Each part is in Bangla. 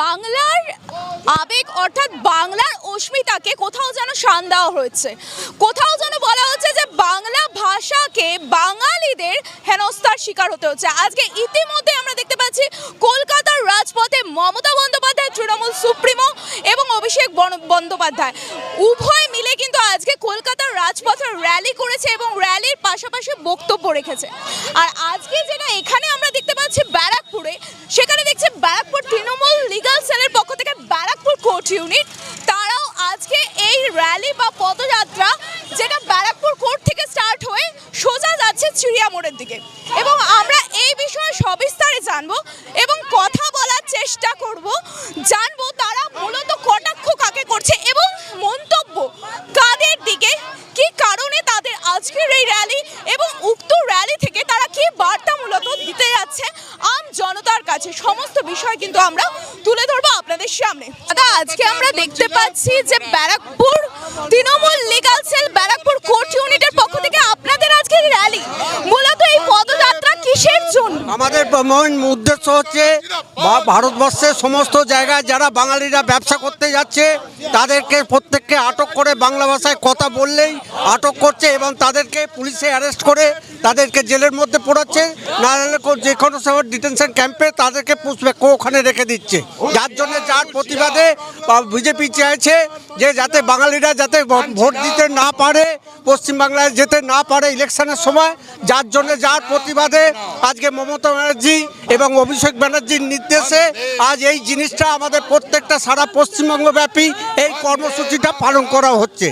বাংলার আবেগ অর্থাৎ বাংলার অস্মিতাকে কোথাও যেন শান দেওয়া হয়েছে। কোথাও যেন বলা হচ্ছে যে বাংলা ভাষাকে বাঙালিদের হেনস্থার শিকার হতে হচ্ছে। আজকে ইতিমধ্যে আমরা দেখতে পাচ্ছি কলকাতার রাজপথে মমতা বন্দ্যোপাধ্যায়, তৃণমূল সুপ্রিমো এবং অভিষেক বন্দ্যোপাধ্যায়। উভয় মিলে কিন্তু আজকে কলকাতার রাজপথে র্যালি করেছে এবং র্যালির পাশাপাশি বক্তব্য রেখেছে। আর আজকে যেটা এখানে আমরা দেখতে পাচ্ছি ব্যারাকপুরে সেখানে দেখছি ব্যারাকপুর তৃণমূল লিগাল সেলের পক্ষ থেকে ব্যারাকপুর কোর্ট ইউনিট তারাও আজকে এই র্যালি বা পদযাত্রা যেটা ব্যারাকপুর কোর্ট থেকে স্টার্ট হয়ে সোজা যাচ্ছে চিড়িয়া মোড়ের দিকে এবং আমরা এই বিষয়ে সবিস্তারে জানব এবং কথা বলার চেষ্টা করব জানব তারা মূলত কটাক্ষ কাকে করছে এবং মন্তব্য কাদের দিকে কি কারণে তাদের আজকের এই র্যালি এবং উক্ত র্যালি থেকে তারা কি বার্তা মূলত দিতে যাচ্ছে আম জনতার কাছে সমস্ত বিষয় কিন্তু আমরা তুলে ধরবো আপনাদের সামনে। দাদা আজকে আমরা দেখতে পাচ্ছি যে Barrackpore Trinamool legal cell Barrackpore court ইউনিটের পক্ষ থেকে আপনাদের আজকে র্যালি মূলত এই পদযাত্রা কিসের জন্য আমাদের মেন উদ্দেশ্য হচ্ছে ভারতবর্ষের সমস্ত জায়গায় যারা বাঙালিরা ব্যবসা করতে যাচ্ছে, তাদেরকে প্রত্যেককে আটক করে বাংলা ভাষায় কথা বললেই আটক করছে এবং তাদেরকে পুলিশে অ্যারেস্ট করে তাদেরকে জেলের মধ্যে পড়াচ্ছে কো- যে কোনো সময় ডিটেনশন ক্যাম্পে তাদেরকে পুষবে ওখানে রেখে দিচ্ছে। যার জন্য যার প্রতিবাদে বিজেপি চাইছে যে যাতে বাঙালিরা যাতে ভোট দিতে না পারে, পশ্চিমবাংলায় যেতে না পারে ইলেকশনের সময়, যার জন্য যার প্রতিবাদে আজকে মমতা ব্যানার্জি এবং অভিষেক ব্যানার্জির নির্দেশে আজ এই জিনিসটা আমাদের প্রত্যেকটা সারা পশ্চিমবঙ্গব্যাপী এই কর্মসূচিটা পালন করা হচ্ছে।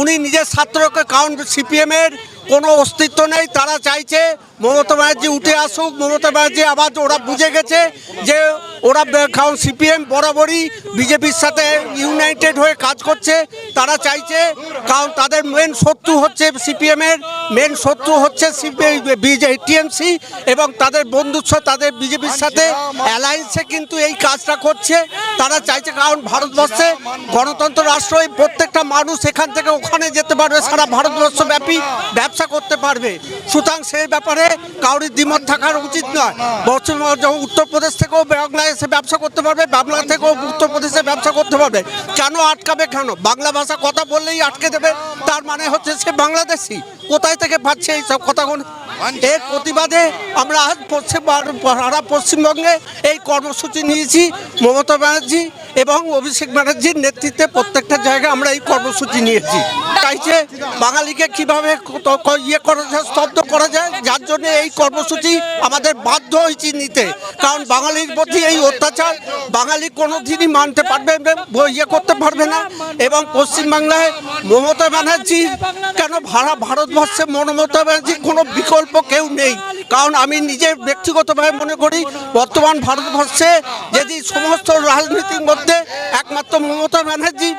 উনি নিজের ছাত্রকে কারণ সিপিএমের কোনো অস্তিত্ব নেই, তারা চাইছে মমতা ব্যানার্জি উঠে আসুক, মমতা ব্যানার্জি আবার ওরা বুঝে গেছে যে ওরা কারণ সিপিএম বরাবরই বিজেপির সাথে ইউনাইটেড হয়ে কাজ করছে, তারা চাইছে, কারণ তাদের মেন শত্রু হচ্ছে সিপিএমের মেন শত্রু হচ্ছে টিএমসি এবং তাদের বন্ধুত্ব, তাদের বিজেপির সাথে অ্যালায়েন্সে কিন্তু এই কাজটা করছে, তারা চাইছে কারণ ভারতবর্ষে গণতন্ত্র রাষ্ট্র প্রত্যেকটা মানুষ এখান থেকে ওখানে যেতে পারবে, সারা ভারতবর্ষ ব্যাপী ব্যবসা করতে পারবে। সুতরাং সেই ব্যাপারে কাউরির দ্বিমত থাকার উচিত নয়। যেমন উত্তরপ্রদেশ থেকেও বাংলায় এসে ব্যবসা করতে পারবে, বাংলা থেকেও উত্তরপ্রদেশে ব্যবসা করতে পারবে। কেন আটকাবে কেন? বাংলা ভাষা কথা বললেই আটকে দেবে, তার মানে হচ্ছে সে বাংলাদেশি। কোথায় থেকে পাচ্ছে এই সব কথাগুলো এর প্রতিবাদে আমরা আজ পশ্চিম সারা পশ্চিমবঙ্গে এই কর্মসূচি নিয়েছি। মমতা ব্যানার্জি এবং অভিষেক ব্যানার্জির নেতৃত্বে প্রত্যেকটা জায়গায় আমরা এই কর্মসূচি নিয়েছি। চাইছে বাঙালিকে কীভাবে ইয়ে করা যায়, স্তব্ধ করা যায়, যার জন্য এই কর্মসূচি আমাদের বাধ্য হয়েছি নিতে। কারণ বাঙালির প্রতি এই অত্যাচার বাঙালি কোনো দিনই মানতে পারবে ইয়ে করতে পারবে না। এবং পশ্চিমবাংলায় মমতা ব্যানার্জি কেন ভাড়া ভারতবর্ষে মমতা ব্যানার্জির কোনো বিকল্প কেউ নেই। কারণ আমি নিজে ব্যক্তিগতভাবে মনে করি, বর্তমান ভারতবর্ষে যদি সমস্ত রাজনীতির মধ্যে একমাত্র মমতা ব্যানার্জি।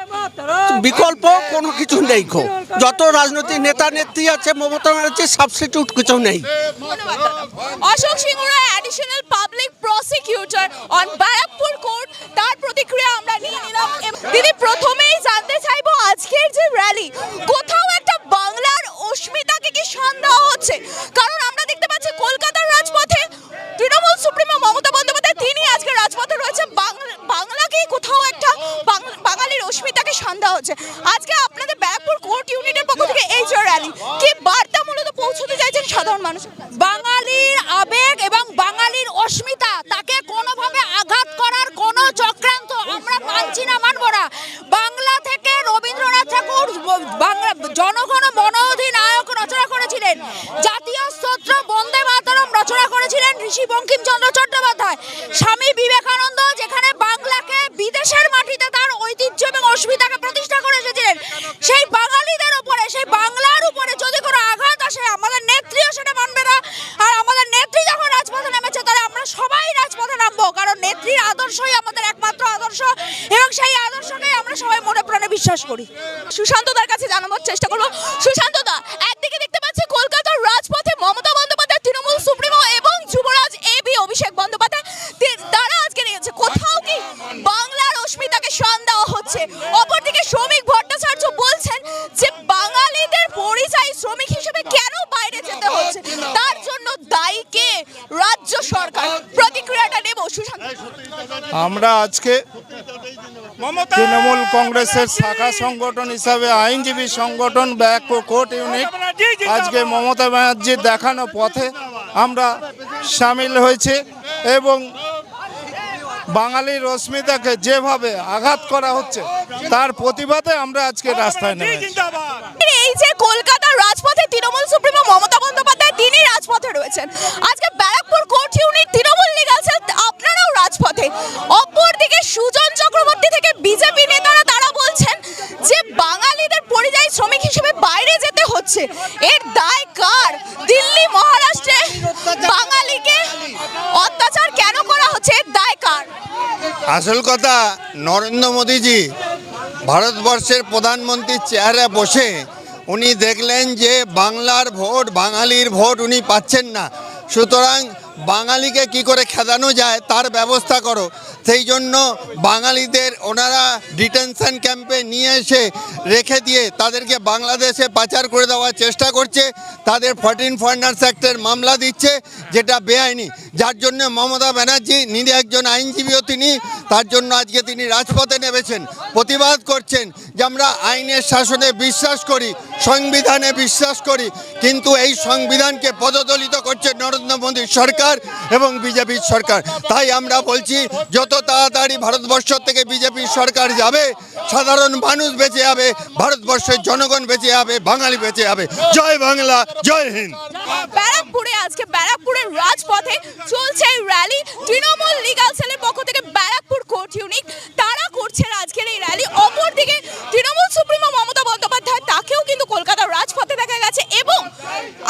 বিকল্প কোনো কিছু নেই খো যত রাজনৈতিক নেতা নেত্রী আছে, মমতা ব্যানার্জির সাবস্টিটিউট কিছু নেই। Ashok সিংহরা additional public prosecutor on Barrackpore court তার প্রতিক্রিয়া আমরা নিয়ে নিলাম। দিদি, প্রথমেই জানতে চাইব আজকের যে র্যালি র্যালি কি বার্তা মূলত পৌঁছতে চাইছেন সাধারণ মানুষ? বাঙালির আবেগ এবং বাঙালির অস্মিতা তাকে কোনোভাবে আঘাত করার কোনো চক্রান্ত আমরা মানছি না মানব না বাংলা থেকে রবীন্দ্রনাথ ঠাকুর ব- বাংলা জনগণ মন অধিনায়ক রচনা করেছিলেন জাতীয় স্তোত্র বন্দে মাতরম রচনা করেছিলেন ঋষি বঙ্কিমচন্দ্র চট্টোপাধ্যায় স্বামী বিবেকানন্দ যেখানে বাংলাকে বিদেশের মাটিতে তার ঐতিহ্য এবং অস্মিতাকে প্রতিষ্ঠা করে এসেছিলেন সেই বাঙালিদের উপরে সেই বাংলার উপরে যদি কোনো আঘাত আসে আমাদের নেত্রীও সেটা মানবে না আর আমাদের নেত্রী যখন রাজপথে নেমেছে তাহলে আমরা সবাই রাজপথে নামবো কারণ নেত্রীর আদর্শই আমাদের একমাত্র আদর্শ এবং সেই আদর্শকেই আমরা সবাই মনে প্রাণে বিশ্বাস করি। সুশান্ত দার কাছে জানাবার চেষ্টা করব। সুশান্ত দা একদিকে দেখতে পাচ্ছি কলকাতার রাজপথে মমতা বন্দ্যোপাধ্যায়, তৃণমূল সুপ্রিমো এবং যুবরাজ এ বি, অভিষেক বন্দ্যোপাধ্যায়। তারা আজকে নিয়েছে কোথাও কি বাংলার অস্মিতাকে শান দেওয়া হচ্ছে। অপরদিকে শ্রমিক ভট্টাচার্য বলছেন যে, বাঙালিদের পরিযায়ী শ্রমিক হিসেবে কেন বাইরে যেতে হচ্ছে? তার জন্য দায়ী কে? রাজ্য সরকার। প্রতিক্রিয়াটা নেব, সুশান্ত। আমরা আজকে তৃণমূল কংগ্রেসের শাখা সংগঠন হিসাবে আইনজীবী সংগঠন ব্যাক কোর্ট ইউনিট আজকে মমতা ব্যানার্জির দেখানো পথে আমরা সামিল হয়েছি এবং বাঙালির অস্মিতাকে যেভাবে আঘাত করা হচ্ছে তার প্রতিবাদে আমরা আজকে রাস্তায় নেমেছি। এই যে কলকাতার রাজপথে তৃণমূল সুপ্রিমো মমতা বন্দ্যোপাধ্যায় তিনি রাজপথে রয়েছেন। আজকে Barrackpore court unit Trinamool legal cell আপনারাও রাজপথে। অপরদিকে সুজন চক্রবর্তী থেকে বিজেপি নেতারা তারা বলছেন যে বাঙালিদের পরিযায়ী শ্রমিক হিসেবে বাইরে যেতে হচ্ছে। এর দায় কার? দিল্লি, মহারাষ্ট্রে বাঙালিকে অত্যাচার কেন করা হচ্ছে? এর দায় কার? আসল কথা, নরেন্দ্র মোদীজি ভারতবর্ষের প্রধানমন্ত্রীর চেয়ারে বসে উনি দেখলেন যে বাংলার ভোট, বাঙালির ভোট উনি পাচ্ছেন না। সুতরাং বাঙালিকে কি করে খেদানো যায় তার ব্যবস্থা করো। সেই জন্য বাঙালিদের ওনারা ডিটেনশন ক্যাম্পে নিয়ে এসে রেখে দিয়ে তাদেরকে বাংলাদেশে পাচার করে দেওয়ার চেষ্টা করছে। তাদের ফর্টিন ফরেনার্স অ্যাক্টের মামলা দিচ্ছে, যেটা বেআইনি। যার জন্য মমতা ব্যানার্জি নিজে একজন আইনজীবীও তিনি, তার জন্য আজকে তিনি রাজপথে নেমেছেন। প্রতিবাদ করছেন যে আমরা আইনের শাসনে বিশ্বাস করি, সংবিধানে বিশ্বাস করি, কিন্তু এই সংবিধানকে পদদলিত করছে নরেন্দ্র মোদীর সরকার এবং বিজেপির সরকার। তাই আমরা বলছি, যত তাড়াতাড়ি ভারতবর্ষ থেকে বিজেপির সরকার যাবে, সাধারণ মানুষ বেঁচে যাবে, ভারতবর্ষের জনগণ বেঁচে যাবে, বাঙালি বেঁচে যাবে। জয় বাংলা, জয় হিন্দ। ব্যারাকপুরে আজকে ব্যারাকপুরের রাজপথে চলছে র্যালি তৃণমূল লিগাল সেলের পক্ষ থেকে ব্যারাকপুর কোর্ট ইউনিট তারা করছেন আজকের এই র্যালি অপরদিকে তৃণমূল সুপ্রিমো মমতা বন্দ্যোপাধ্যায়, তাকেও কিন্তু কলকাতার রাজপথে দেখা গেছে এবং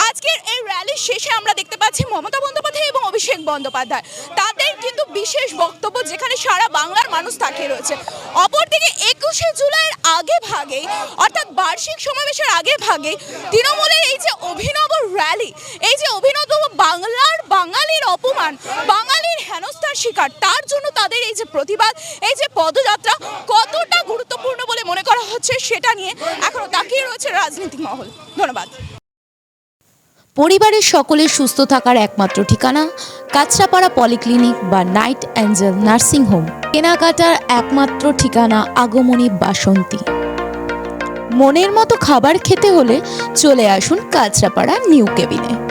আজকের এই র্যালির শেষে আমরা দেখতে পাচ্ছি মমতা বন্দ্যোপাধ্যায় এবং অভিষেক বন্দ্যোপাধ্যায়। বিশেষ বক্তব্য যেখানে সারা বাংলার মানুষ তাকিয়ে রয়েছে। অপরদিকে একুশে জুলাইয়ের আগে ভাগে অর্থাৎ বার্ষিক সমাবেশের আগে ভাগে তৃণমূলের এই যে অভিনব র্যালি এই যে অভিনব বাংলার বাঙালির অপমান, বাঙালির হেনস্থার শিকার, তার জন্য তাদের এই যে প্রতিবাদ, এই যে পদযাত্রা কতটা গুরুত্বপূর্ণ বলে মনে করা হচ্ছে সেটা নিয়ে এখনও তাকিয়ে রয়েছে রাজনৈতিক মহল। ধন্যবাদ। পরিবারের সকলের সুস্থ থাকার একমাত্র ঠিকানা কাঁচরাপাড়া পলিক্লিনিক বা নাইট অ্যাঞ্জেল নার্সিং হোম। কেনাকাটার একমাত্র ঠিকানা আগমনী বাসন্তী। মনের মতো খাবার খেতে হলে চলে আসুন কাঁচরাপাড়া নিউ কেবিনে।